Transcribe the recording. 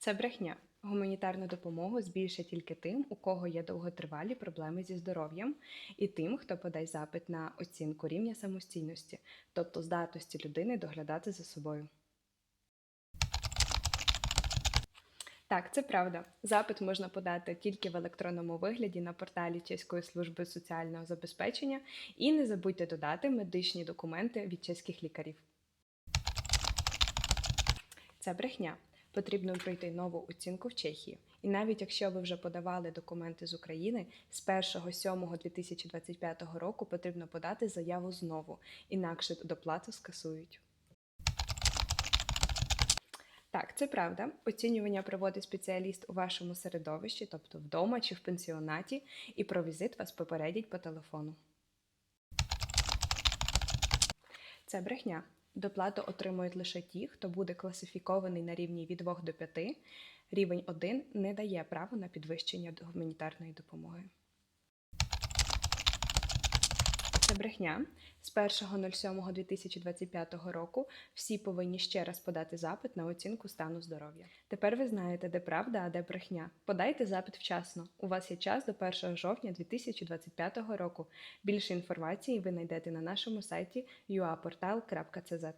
Це брехня. Гуманітарну допомогу збільшать тільки тим, у кого є довготривалі проблеми зі здоров'ям, і тим, хто подасть запит на оцінку рівня самостійності, тобто здатності людини доглядати за собою. Так, це правда. Запит можна подати тільки в електронному вигляді на порталі Чеської служби соціального забезпечення і не забудьте додати медичні документи від чеських лікарів. Це брехня. Потрібно пройти нову оцінку в Чехії. І навіть якщо ви вже подавали документи з України, з 1.7.2025 року потрібно подати заяву знову, інакше доплату скасують. Так, це правда. Оцінювання проводить спеціаліст у вашому середовищі, тобто вдома чи в пенсіонаті, і про візит вас попередять по телефону. Це брехня. Доплату отримують лише ті, хто буде класифікований на рівні від 2 до 5. Рівень 1 не дає права на підвищення гуманітарної допомоги. Це брехня. З 1.07.2025 року всі повинні ще раз подати запит на оцінку стану здоров'я. Тепер ви знаєте, де правда, а де брехня. Подайте запит вчасно. У вас є час до 1 жовтня 2025 року. Більше інформації ви знайдете на нашому сайті uaportal.cz.